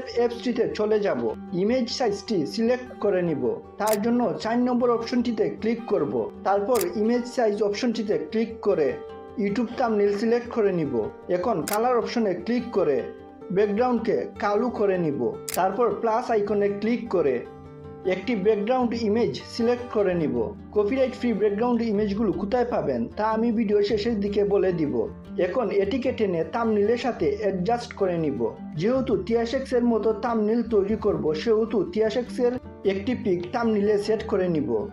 Step অ্যাপসটিতে চলে যাব। Image সাইজটি select করে নিব। তার জন্য চার নম্বর অপশনটিতে ক্লিক করব। তারপর ইমেজ সাইজ অপশনটিতে ক্লিক করে ইউটিউব থাম্বনেল সিলেক্ট করে নিব। এখন কালার অপশনে ক্লিক করে ব্যাকগ্রাউন্ডকে কালো করে নিব। তারপর প্লাস আইকনে ক্লিক করে একটি ব্যাকগ্রাউন্ড ইমেজ সিলেক্ট করে নিব। কপিরাইট ফ্রি ব্যাকগ্রাউন্ড ইমেজগুলো কোথায় পাবেন, তা আমি ভিডিও শেষের দিকে বলে দিব। এখন এটিকে টেনে তামনিলের সাথে অ্যাডজাস্ট করে নিব। যেহেতু টিয়াশেক্স এর মতো তামনিল তৈরি করব, সেহেতু টিয়াশেক্স এর একটি পিক তামনিলে সেট করে নিব।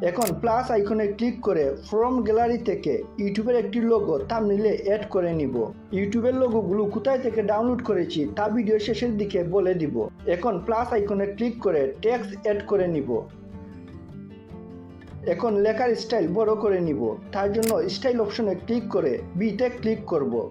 এখন প্লাস আইকনে ক্লিক করে ফ্রম গ্যালারি থেকে ইউটিউবের একটি লোগো থাম্বনেইলে অ্যাড করে নিব। ইউটিউবের লোগোগুলো কোথায় থেকে ডাউনলোড করেছি তা ভিডিও শেষের দিকে বলে দিব। এখন প্লাস আইকনে ক্লিক করে টেক্সট অ্যাড করে নিব। এখন লেখার স্টাইল বড় করে নিব। তার জন্য স্টাইল অপশনে ক্লিক করে বিতে ক্লিক করব।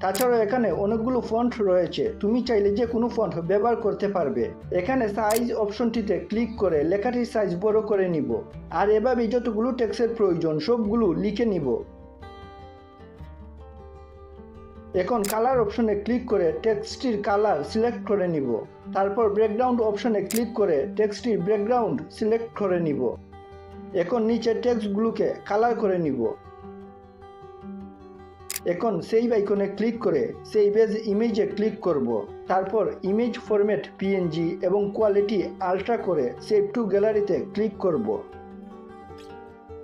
তাছাড়াও এখানে অনেকগুলো ফন্ট রয়েছে। তুমি চাইলে যে কোনো ফন্ট ব্যবহার করতে পারবে। এখানে সাইজ অপশনটিতে ক্লিক করে লেখাটির সাইজ বড় করে নিব। আর এভাবে যতগুলো টেক্সের প্রয়োজন, সবগুলো লিখে নিব। এখন কালার অপশনে ক্লিক করে টেক্সটির কালার সিলেক্ট করে নিব। তারপর ব্যাকগ্রাউন্ড অপশনে ক্লিক করে টেক্সটির ব্যাকগ্রাউন্ড সিলেক্ট করে নিব। এখন নিচে টেক্সটগুলোকে কালার করে নিব। এখন সেভ আইকনে ক্লিক করে সেভ এজ ইমেজে ক্লিক করব। তারপর ইমেজ ফরম্যাট পিএনজি এবং কোয়ালিটি আলট্রা করে সেভ টু গ্যালারিতে ক্লিক করব।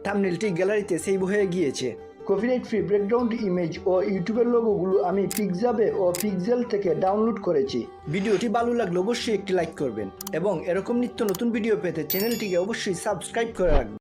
থাম্বনেলটি গ্যালারিতে সেভ হয়ে গিয়েছে। কপিরাইট ফ্রি ব্যাকগ্রাউন্ড ইমেজ ও ইউটিউবের লোগোগুলো আমি পিকজাবে ও পিকজেল থেকে ডাউনলোড করেছি। ভিডিওটি ভালো লাগলে অবশ্যই একটি লাইক করবেন এবং এরকম নিত্য নতুন ভিডিও পেতে চ্যানেলটিকে অবশ্যই সাবস্ক্রাইব করে রাখবেন।